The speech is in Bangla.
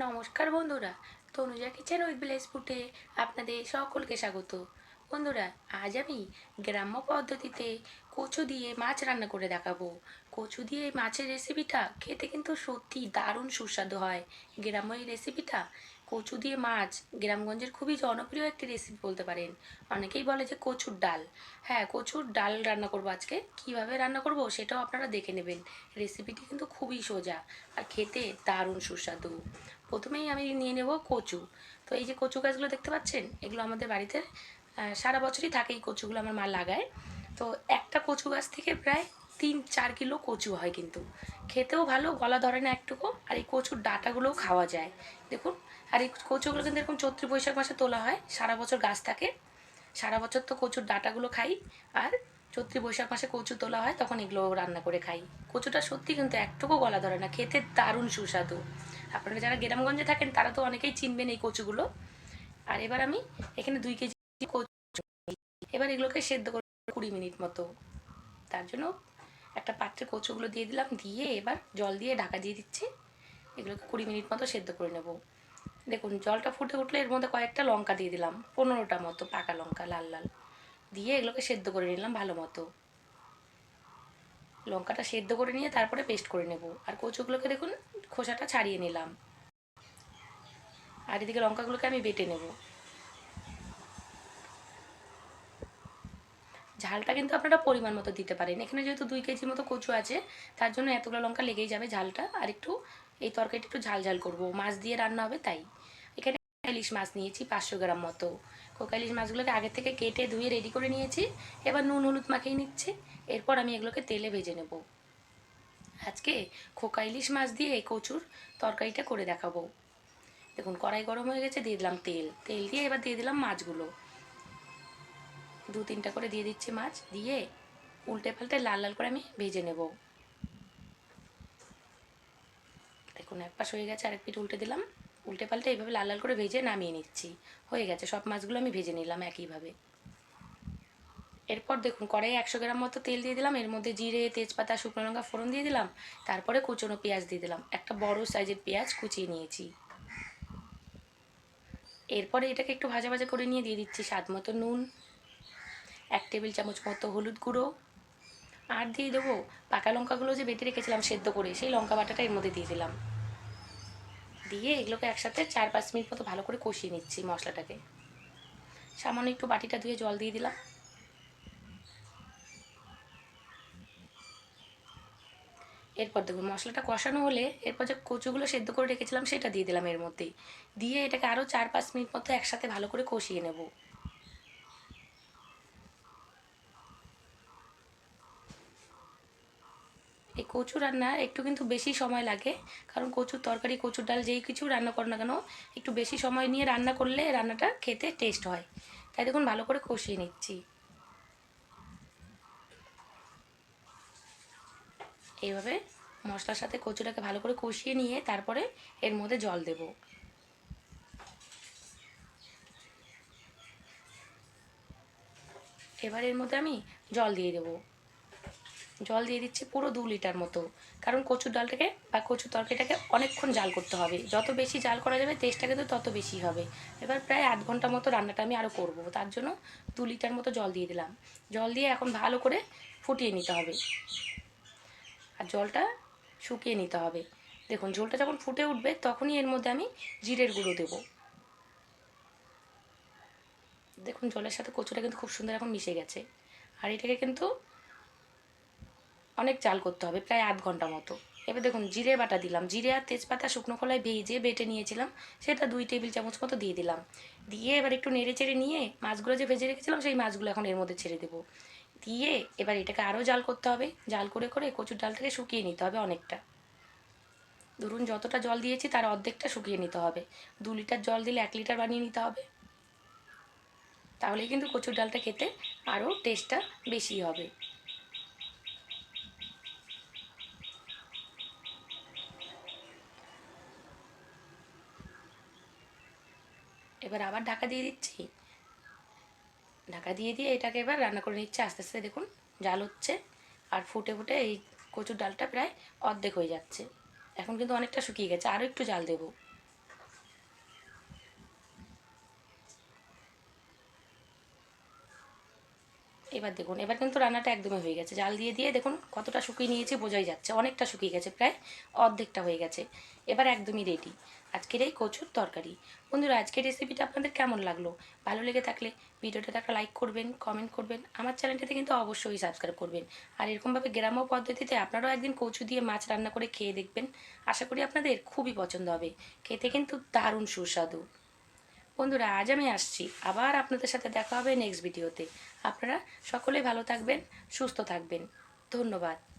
নমস্কার বন্ধুরা, তনুজা কিচেন উইথ ভিলেজ ফুটে আপনাদের সকলকে স্বাগত। বন্ধুরা, আজ আমি গ্রাম্য পদ্ধতিতে কচু দিয়ে মাছ রান্না করে দেখাবো। কচু দিয়ে মাছের রেসিপিটা খেতে কিন্তু সত্যি দারুণ সুস্বাদু হয়। গ্রাম্য এই রেসিপিটা কচু দিয়ে মাছ গ্রামগঞ্জের খুবই জনপ্রিয় একটি রেসিপি বলতে পারেন। অনেকেই বলে যে কচুর ডাল। হ্যাঁ কচুর ডাল রান্না করব আজকে। কীভাবে রান্না করব সেটাও আপনারা দেখে নেবেন। রেসিপিটি কিন্তু খুবই সোজা আর খেতে দারুণ সুস্বাদু। প্রথমেই আমি নিয়ে নেব কচু। তো এই যে কচু গাছগুলো দেখতে পাচ্ছেন, এগুলো আমাদের বাড়িতে সারা বছরই থাকে এই কচুগুলো আমার মা লাগায়। তো একটা কচু গাছ থেকে প্রায় তিন চার কিলো কচু হয় কিন্তু। খেতেও ভালো, গলা ধরে না একটুকু। আর এই কচুর ডাঁটাগুলোও খাওয়া যায়। দেখুন, আর এই কচুগুলো কিন্তু এরকম চৈত্র বৈশাখ মাসে তোলা হয়। সারা বছর গাছ থাকে। সারা বছর তো কচুর ডাঁটাগুলো খাই। আর চৈত্র বৈশাখ মাসে কচু তোলা হয়, তখন এগুলো রান্না করে খাই। কচুটা সত্যি কিন্তু একটুকু গলা ধরে না, খেতে দারুণ সুস্বাদু। আপনারা যারা গ্রামগঞ্জে থাকেন, তারা তো অনেকেই চিনবেন এই কচুগুলো। আর এবার আমি এখানে দুই কেজি কচু। এবার এগুলোকে সেদ্ধ করে কুড়ি মিনিট মতো। তার জন্য একটা পাত্রে কচুগুলো দিয়ে দিলাম, দিয়ে এবার জল দিয়ে ঢাকা দিয়ে দিচ্ছি। এগুলোকে কুড়ি মিনিট মতো সেদ্ধ করে নেব। দেখুন, জলটা ফুটে উঠলে এর মধ্যে কয়েকটা লঙ্কা দিয়ে দিলাম, পনেরোটা মতো পাকা লঙ্কা, লাল লাল। দিয়ে এগুলোকে সেদ্ধ করে নিলাম ভালো মতো। লঙ্কাটা সেদ্ধ করে নিয়ে তারপরে পেস্ট করে নেব। আর কচুগুলোকে দেখুন, খোসাটা ছাড়িয়ে নিলাম। আর এদিকে লঙ্কাগুলোকে আমি বেটে নেব। ঝালটা কিন্তু আপনারা পরিমাণ মতো দিতে পারেন। এখানে যেহেতু দুই কেজি মতো কচু আছে, তার জন্য এতগুলো লঙ্কা লেগেই যাবে ঝালটা। আর একটু এই তরকারিটা একটু ঝাল ঝাল করব। মাছ দিয়ে রান্না হবে তাই। এখানে ইলিশ মাছ নিয়েছি পাঁচশো গ্রাম মতো। কোকা ইলিশ মাছগুলোকে আগে থেকে কেটে ধুয়ে রেডি করে নিয়েছি। এবার নুন, হলুদ মাখিয়ে নিচ্ছি। এরপর আমি এগুলোকে তেলে ভেজে নেব। আজকে খোকা ইলিশ মাছ দিয়ে এই কচুর তরকারিটা করে দেখাবো। দেখুন, কড়াই গরম হয়ে গেছে, দিয়ে দিলাম তেল। তেল দিয়ে এবার দিয়ে দিলাম মাছগুলো। দু তিনটা করে দিয়ে দিচ্ছি মাছ, দিয়ে উল্টে পাল্টে লাল লাল করে আমি ভেজে নেব। দেখুন, এক পাশ হয়ে গেছে, আরেক পিঠ উল্টে দিলাম। উল্টে পাল্টে এইভাবে লাল লাল করে ভেজে নামিয়ে নিচ্ছি। হয়ে গেছে, সব মাছগুলো আমি ভেজে নিলাম একইভাবে। এরপর দেখুন, কড়াইয়ে একশো গ্রাম মতো তেল দিয়ে দিলাম, এর মধ্যে জিরে, তেজপাতা, শুকনো লঙ্কা, ফোড়ন দিয়ে দিলাম, তারপরে কুচনো পেঁয়াজ দিয়ে দিলাম। একটা বড় সাইজের পেঁয়াজ কুচিয়ে নিয়েছি। এরপরে এটাকে একটু ভাজা ভাজা করে নিয়ে দিয়ে দিচ্ছি স্বাদ মতো নুন এক টেবিল চামচ মতো হলুদ গুঁড়ো। আর দিয়ে দেবো পাকা লঙ্কাগুলো যে বেটে রেখেছিলাম সেদ্ধ করে, সেই লঙ্কা বাটাটা এর মধ্যে দিয়ে দিলাম। দিয়ে এগুলোকে একসাথে চার পাঁচ মিনিট মতো ভালো করে কষিয়ে নিচ্ছি মশলাটাকে। সামান্য একটু বাটিটা ধুয়ে জল দিয়ে দিলাম। এরপর দেখুন মশলাটা কষানো হলে এরপর যে কচুগুলো সেদ্ধ করে রেখেছিলাম সেটা দিয়ে দিলাম এর মধ্যেই। দিয়ে এটাকে আরও চার পাঁচ মিনিট মতো একসাথে ভালো করে কষিয়ে নেব। এই কচু রান্না একটু কিন্তু বেশি সময় লাগে, কারণ কচুর তরকারি, কচুর ডাল যেই কিছু রান্না করো না কেন, একটু বেশি সময় নিয়ে রান্না করলে রান্নাটা খেতে টেস্ট হয়। তাই দেখুন, ভালো করে কষিয়ে নিচ্ছি। এইভাবে মশলার সাথে কচুটাকে ভালো করে কষিয়ে নিয়ে তারপরে এর মধ্যে জল দেব। এবার এর মধ্যে আমি জল দিয়ে দেবো। জল দিয়ে দিচ্ছি পুরো দু লিটার মতো। কারণ কচুর ডালটাকে বা কচুর তরকারিটাকে অনেকক্ষণ জাল করতে হবে। যত বেশি জাল করা যাবে টেস্টটা কিন্তু তত বেশি হবে। এবার প্রায় আধ ঘণ্টা মতো রান্নাটা আমি আরও করব। তার জন্য দু লিটার মতো জল দিয়ে দিলাম। জল দিয়ে এখন ভালো করে ফুটিয়ে নিতে হবে। আর জলটা শুকিয়ে নিতে হবে। দেখুন, ঝোলটা যখন ফুটে উঠবে, তখনই এর মধ্যে আমি জিরের গুঁড়ো দেবো। দেখুন, জলের সাথে কচুটা কিন্তু খুব সুন্দর এখন মিশে গেছে। আর এটাকে কিন্তু অনেক চাল করতে হবে, প্রায় আধ ঘণ্টা মতো। এবার দেখুন, জিরে বাটা দিলাম। জিরে আর তেজপাতা শুকনো খোলায় ভেজে বেটে নিয়েছিলাম। সেটা দুই টেবিল চামচ মতো দিয়ে দিলাম। দিয়ে এবার একটু নেড়ে চেড়ে নিয়ে মাছগুলো যে ভেজে রেখেছিলাম, সেই মাছগুলো এখন এর মধ্যে ছেড়ে দেবো। দিয়ে এবার এটাকে আরও জাল করতে হবে। জাল করে করে কচুর ডালটাকে শুকিয়ে নিতে হবে অনেকটা। ধরুন, যতটা জল দিয়েছি তার অর্ধেকটা শুকিয়ে নিতে হবে। দু লিটার জল দিলে এক লিটার বানিয়ে নিতে হবে। তাহলেই কিন্তু কচুর ডালটা খেতে আরও টেস্টটা বেশি হবে। এবার আবার ঢাকা দিয়ে দিচ্ছি। ঢাকা দিয়ে দিয়ে এটাকে এবার রান্না করে নিচ্ছে, আস্তে আস্তে দেখুন জাল হচ্ছে আর ফুটে ফুটে এই কচুর ডালটা প্রায় অর্ধেক হয়ে যাচ্ছে। এখন কিন্তু অনেকটা শুকিয়ে গেছে আরও একটু জাল দেব। এবার দেখুন, এবার কিন্তু রান্নাটা একদমই হয়ে গেছে। জাল দিয়ে দিয়ে দেখুন কতটা শুকিয়ে নিয়েছি, বোঝাই যাচ্ছে। অনেকটা শুকিয়ে গেছে, প্রায় অর্ধেকটা হয়ে গেছে। এবার একদমই রেডি আজকের এই কচুর তরকারি। বন্ধুরা, আজকের রেসিপিটা আপনাদের কেমন লাগল? ভালো লেগে থাকলে ভিডিওটাতে একটা লাইক করবেন কমেন্ট করবেন, আমার চ্যানেলটাতে কিন্তু অবশ্যই সাবস্ক্রাইব করবেন। আর এরকমভাবে গ্রাম্য পদ্ধতিতে আপনারাও একদিন কচু দিয়ে মাছ রান্না করে খেয়ে দেখবেন। আশা করি আপনাদের খুবই পছন্দ হবে। খেতে কিন্তু দারুণ সুস্বাদু। বন্ধুরা, আজ আমি আসছি। আবার আপনাদের সাথে দেখা হবে নেক্সট ভিডিওতে আপনারা সকলে ভালো থাকবেন, সুস্থ থাকবেন। ধন্যবাদ।